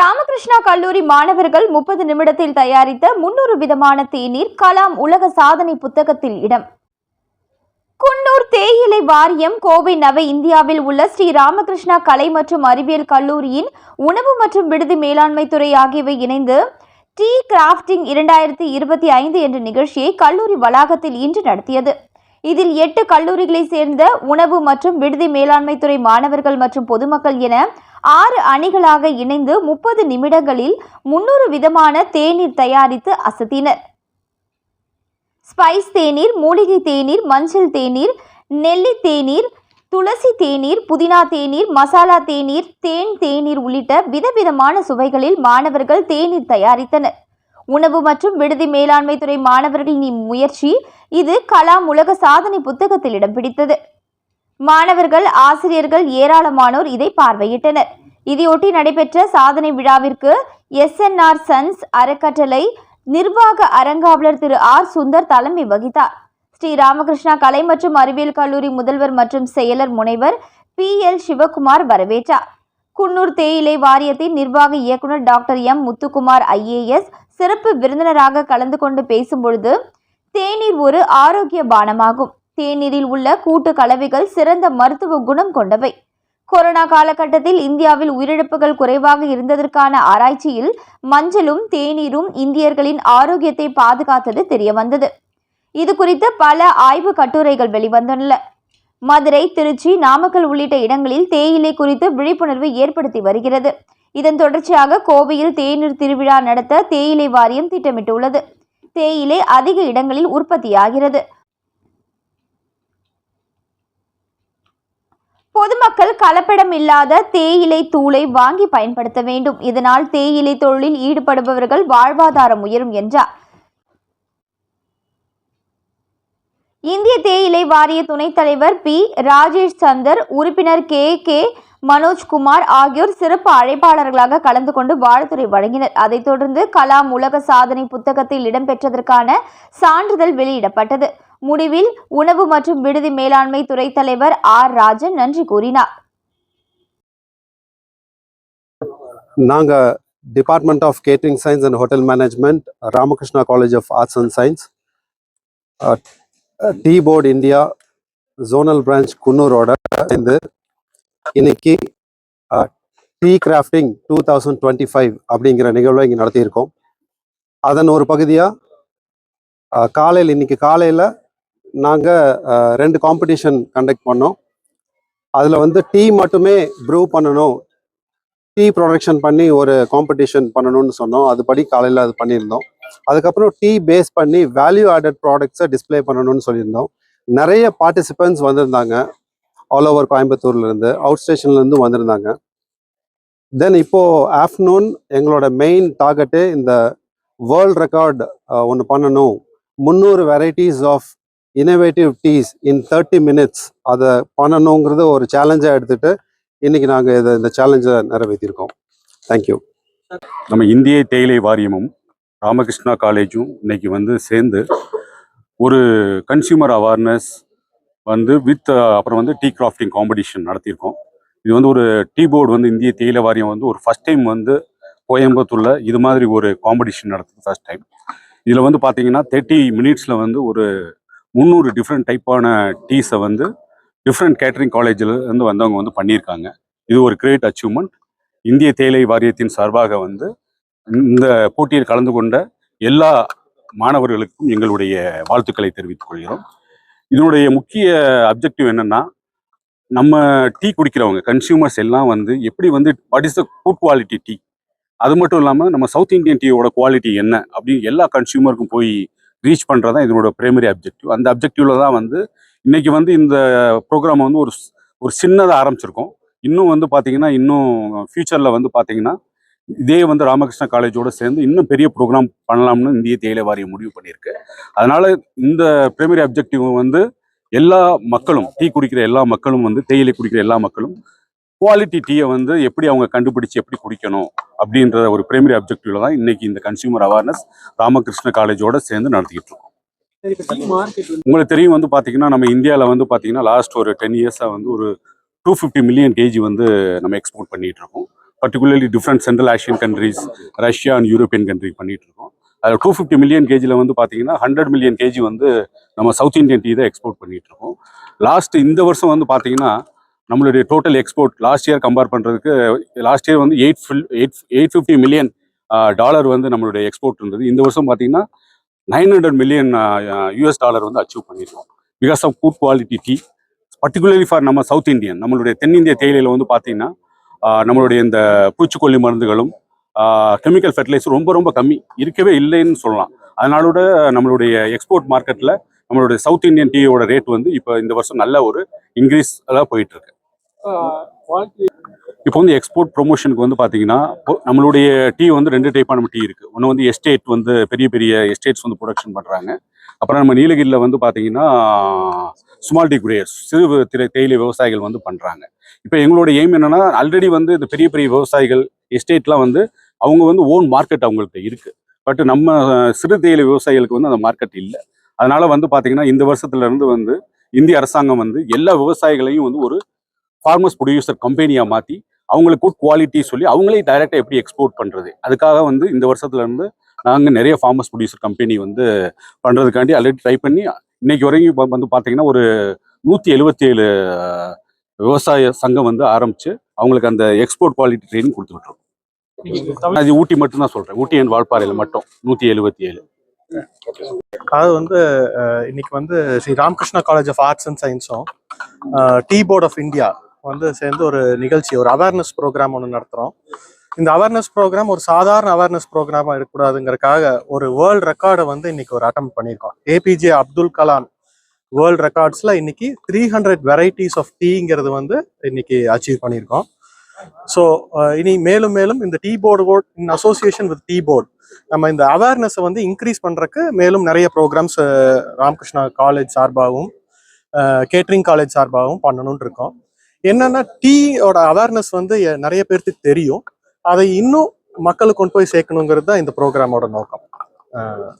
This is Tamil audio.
ராமகிருஷ்ணா கல்லூரி மாணவர்கள் முப்பது நிமிடத்தில் தயாரித்த முன்னூறு விதமான தேநீர் கலாம் உலக சாதனை புத்தகத்தில் இடம். குன்னூர் தேயிலை வாரியம் கோவை நவ இந்தியாவில் உள்ள ஸ்ரீ ராமகிருஷ்ணா கலை மற்றும் அறிவியல் கல்லூரியின் உணவு மற்றும் விடுதி மேலாண்மை துறை ஆகியவை இணைந்து டீ கிராஃப்டிங் இரண்டாயிரத்தி இருபத்தி ஐந்து என்ற நிகழ்ச்சியை கல்லூரி வளாகத்தில் இன்று நடத்தியது. இதில் எட்டு கல்லூரிகளை சேர்ந்த உணவு மற்றும் விடுதி மேலாண்மை துறை மாணவர்கள் மற்றும் பொதுமக்கள் என ஆறு அணிகளாக இணைந்து முப்பது நிமிடங்களில் முன்னூறு விதமான தேநீர் தயாரித்து அசத்தினர். ஸ்பைஸ் தேநீர் மூலிகை தேநீர் மஞ்சள் தேநீர் நெல்லி தேநீர் துளசி தேநீர் புதினா தேநீர் மசாலா தேநீர் தேன் தேநீர் உள்ளிட்ட விதவிதமான சுவைகளில் மாணவர்கள் தேநீர் தயாரித்தனர். உணவு மற்றும் விடுதி மேலாண்மை துறை மாணவர்களின் முயற்சி இது கலாம் உலக சாதனை புத்தகத்தில் இடம் பிடித்தது. மாணவர்கள் ஆசிரியர்கள் ஏராளமானோர் இதை பார்வையிட்டனர். இதையொட்டி நடைபெற்ற சாதனை விழாவிற்கு எஸ்என்ஆர் சன்ஸ் அறக்கட்டளை நிர்வாக அரங்காவலர் திரு. ஆர். சுந்தர் தலைமை வகித்தார். ஸ்ரீ ராமகிருஷ்ணா கலை மற்றும் அறிவியல் கல்லூரி முதல்வர் மற்றும் செயலர் முனைவர் பி. எல். சிவகுமார் வரவேற்றார். குன்னூர் தேயிலை வாரியத்தின் நிர்வாக இயக்குனர் டாக்டர் எம். முத்துக்குமார் ஐஏஎஸ் சிறப்பு விருந்தினராக கலந்து கொண்டு பேசும்பொழுது தேநீர் ஒரு ஆரோக்கிய பானமாகும். தேநீரில் உள்ள கூட்டு கலவைகள் சிறந்த மருத்துவ குணம் கொண்டவை. கொரோனா காலகட்டத்தில் இந்தியாவில் உயிரிழப்புகள் குறைவாக இருந்ததற்கான ஆராய்ச்சியில் மஞ்சளும் தேநீரும் இந்தியர்களின் ஆரோக்கியத்தை பாதுகாத்தது தெரியவந்தது. இது குறித்து பல ஆய்வு கட்டுரைகள் வெளிவந்துள்ளன. மதுரை திருச்சி நாமக்கல் உள்ளிட்ட இடங்களில் தேயிலை குறித்து விழிப்புணர்வு ஏற்படுத்தி வருகிறது. இதன் தொடர்ச்சியாக கோவையில் தேநீர் திருவிழா நடத்த தேயிலை வாரியம் திட்டமிட்டுள்ளது. தேயிலை அதிக இடங்களில் உற்பத்தியாகிறது. பொதுமக்கள் கலப்படம் இல்லாத தேயிலை தூளை வாங்கி பயன்படுத்த வேண்டும். இதனால் தேயிலை தொழிலில் ஈடுபடுபவர்கள் வாழ்வாதாரம் உயரும் என்றார். இந்திய தேயிலை வாரிய துணைத் தலைவர் பி. ராஜேஷ் சந்தர் உறுப்பினர் கே. கே. மனோஜ்குமார் ஆகியோர் சிறப்பு அழைப்பாளர்களாக கலந்து கொண்டு வாழ்த்துறை வழங்கினர். அதைத் தொடர்ந்து கலாம் உலக சாதனை புத்தகத்தில் இடம்பெற்றதற்கான சான்றிதழ் வெளியிடப்பட்டது. முடிவில் உணவு மற்றும் விடுதி மேலாண்மை துறை தலைவர் ஆர். ராஜன் நன்றி கூறினார். நாங்கள் department of catering science and hotel management Ramakrishna college of arts and science tea board India zonal branch குன்னூரோட சேர்ந்து இன்னைக்கு tea crafting two thousand twenty five அப்படிங்கிற நிகழ்வை இங்கே நடத்தியிருக்கோம். அதன் ஒரு பகுதியாக காலையில் இன்னைக்கு காலையில் நாங்கள் ரெண்டு காம்படிஷன் கண்டக்ட் பண்ணோம். அதில் வந்து டீ மட்டுமே ப்ரூவ் பண்ணணும். டீ ப்ரொடக்ஷன் பண்ணி ஒரு காம்படிஷன் பண்ணணும்னு சொன்னோம். அதுபடி காலையில் அது பண்ணியிருந்தோம். அதுக்கப்புறம் டீ பேஸ் பண்ணி வேல்யூ ஆடட் ப்ராடக்ட்ஸை டிஸ்ப்ளே பண்ணணும்னு சொல்லியிருந்தோம். நிறைய பார்ட்டிசிபென்ட்ஸ் வந்திருந்தாங்க. ஆல் ஓவர் கோயம்புத்தூர்லேருந்து அவுட் ஸ்டேஷன்லேருந்து வந்திருந்தாங்க. தென் இப்போ ஆஃப்டர்நூன் எங்களோட மெயின் டார்கெட்டு இந்த வேர்ல்ட் ரெக்கார்ட் ஒன்று பண்ணணும். முந்நூறு varieties of innovative teas in thirty minutes அதை பண்ணணுங்கிறது ஒரு சேலஞ்சாக எடுத்துட்டு இன்னைக்கு நாங்கள் இதை இந்த சேலஞ்சை நிறைவேற்றியிருக்கோம் தேங்க்யூ நம்ம இந்திய தேயிலை வாரியமும் ராமகிருஷ்ணா காலேஜும் இன்னைக்கு வந்து சேர்ந்து ஒரு கன்சியூமர் அவேர்னஸ் வந்து வித் அப்புறம் வந்து டீ கிராஃப்டிங் காம்படிஷன் நடத்தியிருக்கோம். இது வந்து ஒரு டீ போர்டு வந்து இந்திய தேயிலை வாரியம் வந்து ஒரு ஃபர்ஸ்ட் டைம் வந்து கோயம்புத்தூர்ல இது மாதிரி ஒரு காம்படிஷன் நடத்துது ஃபஸ்ட் டைம் இதில் வந்து பார்த்தீங்கன்னா தேர்ட்டி மினிட்ஸில் வந்து ஒரு முந்நூறு டிஃப்ரெண்ட் டைப்பான டீஸை வந்து டிஃப்ரெண்ட் கேட்டரிங் காலேஜில் இருந்து வந்தவங்க வந்து பண்ணியிருக்காங்க. இது ஒரு கிரேட் அச்சீவ்மெண்ட் இந்திய தேயிலை வாரியத்தின் சார்பாக வந்து இந்த போட்டியில் கலந்து கொண்ட எல்லா மாணவர்களுக்கும் எங்களுடைய வாழ்த்துக்களை தெரிவித்துக் கொள்கிறோம். இதனுடைய முக்கிய அப்ஜெக்டிவ் என்னன்னா நம்ம டீ குடிக்கிறவங்க கன்சியூமர்ஸ் எல்லாம் வந்து எப்படி வந்து what is the good quality tea அது மட்டும் இல்லாமல் நம்ம சவுத் இந்தியன் டீயோட குவாலிட்டி என்ன? அப்படின்னு எல்லா கன்சியூமருக்கும் போய் ரீச் பண்ணுறது தான் இதனோட பிரைமரி அப்ஜெக்டிவ் அந்த அப்ஜெக்டிவில் தான் வந்து இன்றைக்கி வந்து இந்த ப்ரோக்ராம் வந்து ஒரு ஒரு சின்னதாக ஆரம்பிச்சிருக்கோம். இன்னும் வந்து பார்த்திங்கன்னா இன்னும் ஃப்யூச்சரில் வந்து பார்த்திங்கன்னா இதே வந்து ராமகிருஷ்ணா காலேஜோட சேர்ந்து இன்னும் பெரிய ப்ரோக்ராம் பண்ணலாம்னு இந்திய தேயிலை வாரியம் முடிவு பண்ணியிருக்கு. அதனால இந்த பிரைமரி அப்ஜெக்டிவ் வந்து எல்லா மக்களும் டீ குடிக்கிற எல்லா மக்களும் வந்து தேயிலை குடிக்கிற எல்லா மக்களும் குவாலிட்டி டீயை வந்து எப்படி அவங்க கண்டுபிடிச்சு எப்படி குடிக்கணும் அப்படின்ற ஒரு பிரைமரி அப்ஜெக்டிவ்ல தான் இன்னைக்கு இந்த கன்சியூமர் அவேர்னஸ் ராமகிருஷ்ண காலேஜோட சேர்ந்து நடத்திக்கிட்டு இருக்கோம். உங்களுக்கு தெரியும் வந்து பார்த்தீங்கன்னா நம்ம இந்தியாவில் வந்து பார்த்தீங்கன்னா லாஸ்ட் ஒரு டென் இயர்ஸாக வந்து ஒரு டூ ஃபிஃப்டி மில்லியன் கேஜி வந்து நம்ம எக்ஸ்போர்ட் பண்ணிட்டு இருக்கோம். Particularly different central Asian countries Russia and European country பண்ணிட்டு இருக்கோம் அதில் டூ ஃபிஃப்டி மில்லியன் கேஜியில் வந்து பார்த்தீங்கன்னா ஹண்ட்ரட் மில்லியன் கேஜி வந்து நம்ம சவுத் இந்தியன் டீ தான் எக்ஸ்போர்ட் பண்ணிட்டு இருக்கோம் லாஸ்ட் இந்த வருஷம் வந்து பார்த்தீங்கன்னா நம்மளுடைய total export last year compare பண்ணுறதுக்கு லாஸ்ட் இயர் வந்து eight fill eight eight fifty million dollar வந்து நம்மளுடைய எக்ஸ்போர்ட் இருந்தது. இந்த வருஷம் பார்த்தீங்கன்னா nine hundred million US dollar வந்து அச்சீவ் பண்ணியிருக்கோம் because of good quality tea particularly for நம்ம சவுத் இந்தியன் நம்மளுடைய தென்னிந்திய தேயிலையில் வந்து பார்த்தீங்கன்னா நம்மளுடைய இந்த பூச்சிக்கொல்லி மருந்துகளும் கெமிக்கல் ஃபெர்டிலைசர் ரொம்ப ரொம்ப கம்மி. இருக்கவே இல்லைன்னு சொல்லலாம். அதனாலோட நம்மளுடைய எக்ஸ்போர்ட் மார்க்கெட்டில் நம்மளுடைய சவுத் இந்தியன் டீயோட ரேட் வந்து இப்போ இந்த வருஷம் நல்ல ஒரு இன்க்ரீஸ் எல்லாம் போயிட்டு இருக்கு. இப்போ வந்து எக்ஸ்போர்ட் ப்ரொமோஷனுக்கு வந்து பார்த்தீங்கன்னா இப்போ நம்மளுடைய டீ வந்து ரெண்டு டைப்பான டீ இருக்குது ஒன்று வந்து எஸ்டேட் வந்து பெரிய பெரிய எஸ்டேட்ஸ் வந்து ப்ரொடக்ஷன் பண்ணுறாங்க அப்புறம் நம்ம நீலகிரியில் வந்து பார்த்தீங்கன்னா ஸ்மால் டீ குரியர்ஸ் சிறு திரை தேயிலை விவசாயிகள் வந்து பண்ணுறாங்க இப்போ எங்களோட எய்ம் என்னென்னா ஆல்ரெடி வந்து இந்த பெரிய பெரிய விவசாயிகள் எஸ்டேட்லாம் வந்து அவங்க வந்து ஓன் மார்க்கெட் அவங்கள்ட்ட இருக்குது பட் நம்ம சிறு தேயிலை விவசாயிகளுக்கு வந்து அந்த மார்க்கெட் இல்லை. அதனால் வந்து பார்த்தீங்கன்னா இந்த வருஷத்துல இருந்து வந்து இந்திய அரசாங்கம் வந்து எல்லா விவசாயிகளையும் வந்து ஒரு ஃபார்மர்ஸ் ப்ரொடியூசர் கம்பெனியாக மாற்றி அவங்களுக்கு குட் குவாலிட்டி சொல்லி அவங்களே டைரெக்டாக எப்படி எக்ஸ்போர்ட் பண்ணுறது அதுக்காக வந்து இந்த வருஷத்துல இருந்து நாங்கள் நிறைய ஃபார்மர்ஸ் ப்ரொடியூசர் கம்பெனி வந்து பண்ணுறதுக்காண்டி ஆல்ரெடி ட்ரை பண்ணி இன்னைக்கு வரைக்கும் வந்து பார்த்தீங்கன்னா ஒரு நூற்றி எழுபத்தி ஏழு விவசாய சங்கம் வந்து ஆரம்பித்து அவங்களுக்கு அந்த எக்ஸ்போர்ட் குவாலிட்டி ட்ரைனிங் கொடுத்துட்ருக்கோம் அது ஊட்டி மட்டும் தான் சொல்கிறேன் ஊட்டி அண்ட் வால்பாறையில் மட்டும் நூற்றி எழுபத்தி ஏழு அது வந்து இன்னைக்கு வந்து Shri Ramakrishna college of arts and சயின்ஸும் tea board of India வந்து சேர்ந்து ஒரு நிகழ்ச்சி ஒரு அவேர்னஸ் ப்ரோக்ராம் ஒன்று நடத்துகிறோம் இந்த அவேர்னஸ் ப்ரோக்ராம் ஒரு சாதாரண அவேர்னஸ் ப்ரோக்ராமாக இருக்கக்கூடாதுங்கிறதுக்காக ஒரு வேர்ல்ட் ரெக்கார்டை வந்து இன்னைக்கு ஒரு அட்டம் பண்ணியிருக்கோம். ஏபிஜே அப்துல் கலாம் வேர்ல்ட் ரெக்கார்ட்ஸில் இன்னைக்கு த்ரீ ஹண்ட்ரட் வெரைட்டிஸ் ஆஃப் டீங்கிறது வந்து இன்னைக்கு அச்சீவ் பண்ணியிருக்கோம். ஸோ இனி மேலும் மேலும் இந்த tea board in association with tea board நம்ம இந்த அவேர்னஸை வந்து இன்க்ரீஸ் பண்ணுறக்கு மேலும் நிறைய ப்ரோக்ராம்ஸ் ராமகிருஷ்ணா காலேஜ் சார்பாகவும் கேட்ரிங் காலேஜ் சார்பாகவும் பண்ணணும்னு இருக்கோம். என்னன்னா டீயோட அவேர்னஸ் வந்து நிறைய பேருக்கு தெரியும். அதை இன்னும் மக்களுக்கு கொண்டு போய் சேர்க்கணுங்கிறது தான் இந்த ப்ரோக்ராமோட நோக்கம். அஹ்